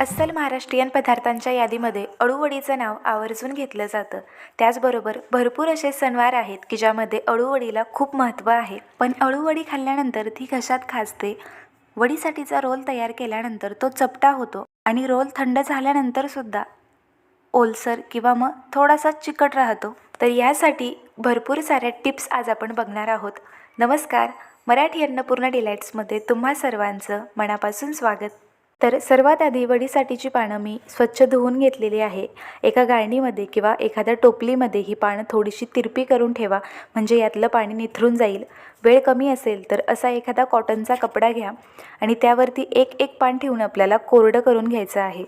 अस्सल महाराष्ट्रीयन पदार्थांच्या यादीमध्ये अळूवडीचं नाव आवर्जून घेतलं जातं. त्याचबरोबर भरपूर असे सणवार आहेत की ज्यामध्ये अळूवडीला खूप महत्त्व आहे. पण अळूवडी खाल्ल्यानंतर ती घशात खाजते? वडीसाठीचा रोल तयार केल्यानंतर तो चपटा होतो आणि रोल थंड झाल्यानंतरसुद्धा ओलसर किंवा मग थोडासा चिकट राहतो. तर यासाठी भरपूर साऱ्या टिप्स आज आपण बघणार आहोत. नमस्कार. मराठी अन्नपूर्ण डिलाईट्समध्ये तुम्हा सर्वांचं मनापासून स्वागत. तर सर्वात आधी वडीसाठीची पानं मी स्वच्छ धुवून घेतलेली आहे. एका गाळणीमध्ये किंवा एखाद्या टोपलीमध्ये ही पानं थोडीशी तिरपी करून ठेवा म्हणजे यातलं पाणी निथरून जाईल. वेळ कमी असेल तर असा एखादा कॉटनचा कपडा घ्या आणि त्यावरती एक एक पान ठेवून आपल्याला कोरडं करून घ्यायचं आहे.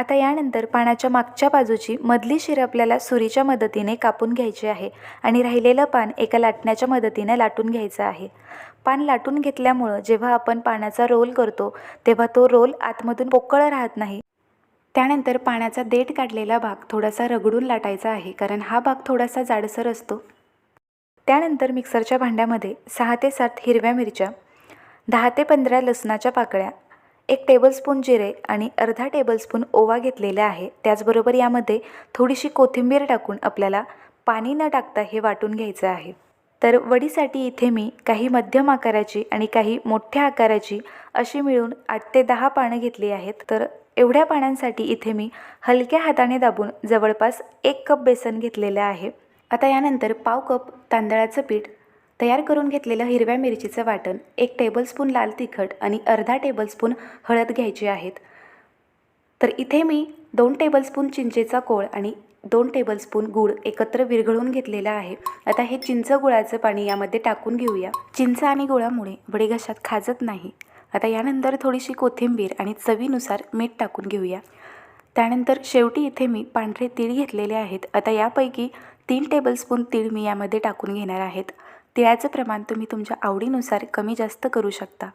आता यानंतर पानाच्या मागच्या बाजूची मधली शिर आपल्याला सुरीच्या मदतीने कापून घ्यायची आहे आणि राहिलेलं पान एका लाटण्याच्या मदतीने लाटून घ्यायचं आहे. पान लाटून घेतल्यामुळं जेव्हा आपण पानाचा रोल करतो तेव्हा तो रोल आतमधून पोकळ राहत नाही. त्यानंतर पाण्याचा देठ काढलेला भाग थोडासा रगडून लाटायचा आहे कारण हा भाग थोडासा जाडसर असतो. त्यानंतर मिक्सरच्या भांड्यामध्ये सहा ते सात हिरव्या मिरच्या दहा ते पंधरा लसणाच्या पाकळ्या एक टेबलस्पून जिरे आणि अर्धा टेबलस्पून ओवा घेतलेला आहे. त्याचबरोबर यामध्ये थोडीशी कोथिंबीर टाकून आपल्याला पाणी न टाकता हे वाटून घ्यायचं आहे. तर वडीसाठी इथे मी काही मध्यम आकाराची आणि काही मोठ्या आकाराची अशी मिळून आठ ते दहा पानं घेतली आहेत. तर एवढ्या पानांसाठी इथे मी हलक्या हाताने दाबून जवळपास एक कप बेसन घेतलेलं आहे. आता यानंतर पाव कप तांदळाचं पीठ तयार करून घेतलेलं हिरव्या मिरचीचं वाटण एक टेबलस्पून लाल तिखट आणि अर्धा टेबलस्पून हळद घ्यायची आहेत. तर इथे मी दोन टेबलस्पून चिंचेचा कोळ आणि दोन टेबलस्पून गूळ एकत्र विरघळून घेतलेला आहे. आता हे चिंच गुळाचं पाणी यामध्ये टाकून घेऊया. चिंच आणि गुळामुळे वडे घशात खाजत नाही. आता यानंतर थोडीशी कोथिंबीर आणि चवीनुसार मीठ टाकून घेऊया. त्यानंतर शेवटी इथे मी पांढरे तीळ घेतलेले आहेत. आता यापैकी तीन टेबलस्पून तीळ मी यामध्ये टाकून घेणार आहेत. तिळाचं प्रमाण तुम्ही तुमच्या आवडीनुसार कमी जास्त करू शकता.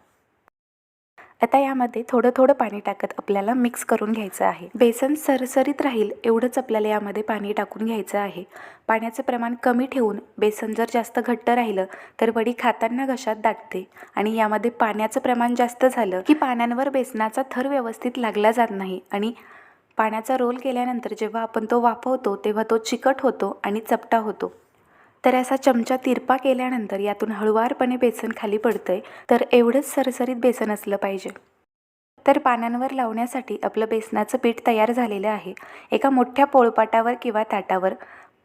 आता यामध्ये थोडं थोडं पाणी टाकत आपल्याला मिक्स करून घ्यायचं आहे. बेसन सरसरीत राहील एवढंच आपल्याला यामध्ये पाणी टाकून घ्यायचं आहे. पाण्याचं प्रमाण कमी ठेवून बेसन जर जास्त घट्ट राहिलं तर वडी खाताना घशात दाटते आणि यामध्ये पाण्याचं प्रमाण जास्त झालं की पाण्यावर बेसनाचा थर व्यवस्थित लागला जात नाही आणि पाण्याचा रोल केल्यानंतर जेव्हा आपण तो वाफवतो तेव्हा तो चिकट होतो आणि चपटा होतो. तर असा चमचा तिरपा केल्यानंतर यातून हळुवारपणे बेसन खाली पडतं आहे तर एवढंच सरसरीत बेसन असलं पाहिजे. तर पानांवर लावण्यासाठी आपलं बेसनाचं पीठ तयार झालेलं आहे. एका मोठ्या पोळपाटावर किंवा ताटावर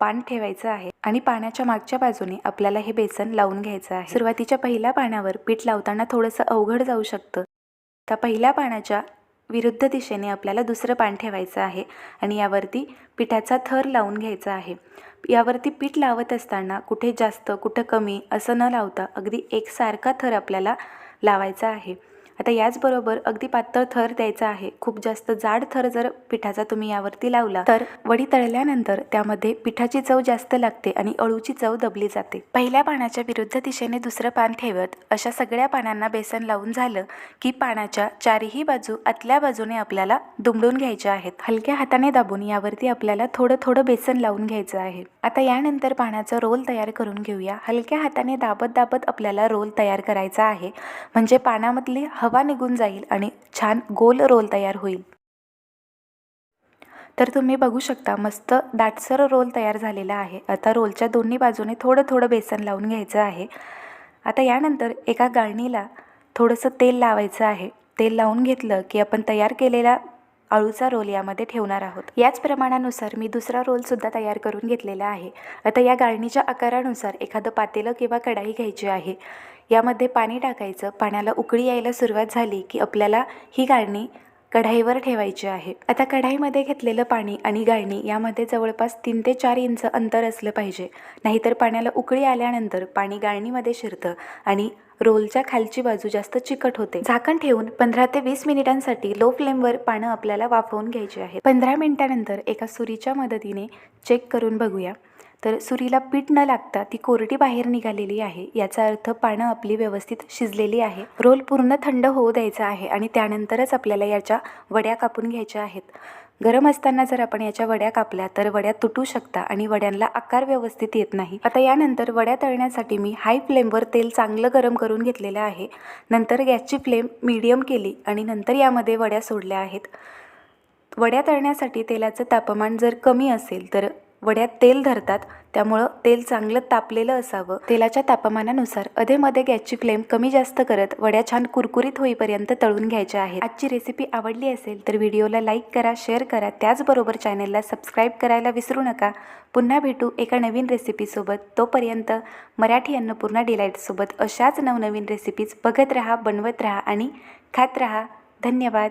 पान ठेवायचं आहे आणि पाण्याच्या मागच्या बाजूने आपल्याला हे बेसन लावून घ्यायचं आहे. सुरुवातीच्या पहिल्या पानावर पीठ लावताना थोडंसं अवघड जाऊ शकतं. त्या पहिल्या पानाच्या विरुद्ध दिशेने आपल्याला दुसरं पान ठेवायचं आहे आणि यावरती पिठाचा थर लावून घ्यायचा आहे. यावरती पीठ लावत असताना कुठे जास्त कुठं कमी असं न लावता अगदी एकसारखा थर आपल्याला लावायचा आहे. आता याचबरोबर अगदी पातळ थर द्यायचा आहे. खूप जास्त जाड थर जर पिठाचा तुम्ही यावरती लावला तर वडी तळल्यानंतर त्यामध्ये पिठाची चव जास्त लागते आणि अळूची चव दबली जाते. पहिल्या पानाच्या विरुद्ध दिशेने दुसरं पान ठेवत अशा सगळ्या पानांना बेसन लावून झालं की पानाच्या चारही बाजू आतल्या बाजूने आपल्याला दुमडून घ्यायच्या आहेत. हलक्या हाताने दाबून यावरती आपल्याला थोडं थोडं बेसन लावून घ्यायचं आहे. आता यानंतर पानाचा रोल तयार करून घेऊया. हलक्या हाताने दाबत दाबत आपल्याला रोल तयार करायचा आहे. म्हणजे पानामधली हवा हवा निघून जाईल आणि छान गोल रोल तयार होईल. तर तुम्ही बघू शकता मस्त दाटसर रोल तयार झालेला आहे. आता रोलच्या दोन्ही बाजूने थोडं थोडं बेसन लावून घ्यायचं आहे. आता यानंतर एका गाळणीला थोडंसं तेल लावायचं आहे. तेल लावून घेतलं की आपण तयार केलेला अळूचा रोल यामध्ये ठेवणार आहोत. याच प्रमाणानुसार मी दुसरा रोलसुद्धा तयार करून घेतलेला आहे. आता या गाळणीच्या आकारानुसार एखादं पातेलं किंवा कढाई घ्यायची आहे. यामध्ये पाणी टाकायचं. पाण्याला उकळी यायला सुरुवात झाली की आपल्याला ही गाळणी कढाईवर ठेवायची आहे. आता कढाईमध्ये घेतलेलं पाणी आणि गाळणी यामध्ये जवळपास तीन ते चार इंच अंतर असलं पाहिजे. नाहीतर पाण्याला उकळी आल्यानंतर पाणी गाळणीमध्ये शिरतं आणि रोलच्या खालची बाजू जास्त चिकट होते. झाकण ठेवून पंधरा ते वीस मिनिटांसाठी लो फ्लेमवर पानं आपल्याला वाफवून घ्यायची आहे पंधरा मिनिटानंतर एका सुरीच्या मदतीने चेक करून बघूया. तर सुरीला पीठ न लागता ती कोरडी बाहेर निघालेली आहे. याचा अर्थ पानं आपली व्यवस्थित शिजलेली आहे. रोल पूर्ण थंड होऊ द्यायचा आहे आणि त्यानंतरच आपल्याला याच्या वड्या कापून घ्यायच्या आहेत. गरम असताना जर आपण याच्या वड्या कापल्या तर वड्या तुटू शकता आणि वड्यांना आकार व्यवस्थित येत नाही. आता यानंतर वड्या तळण्यासाठी मी हाय फ्लेमवर तेल चांगलं गरम करून घेतलेलं आहे. नंतर गॅसची फ्लेम मीडियम केली आणि नंतर यामध्ये वड्या सोडल्या आहेत. वड्या तळण्यासाठी तेलाचं तापमान जर कमी असेल तर वड्यात तेल धरतात त्यामुळं तेल चांगलं तापलेलं असावं. तेलाच्या तापमानानुसार अधेमध्ये गॅसची फ्लेम कमी जास्त करत वड्या छान कुरकुरीत होईपर्यंत तळून घ्यायच्या आहेत. आजची रेसिपी आवडली असेल तर व्हिडिओला लाईक करा शेअर करा. त्याचबरोबर चॅनलला सबस्क्राईब करायला विसरू नका. पुन्हा भेटू एका नवीन रेसिपीसोबत. तोपर्यंत मराठी अन्नपूर्णा डिलाईटसोबत अशाच नवनवीन रेसिपीज बघत राहा बनवत राहा आणि खात राहा. धन्यवाद.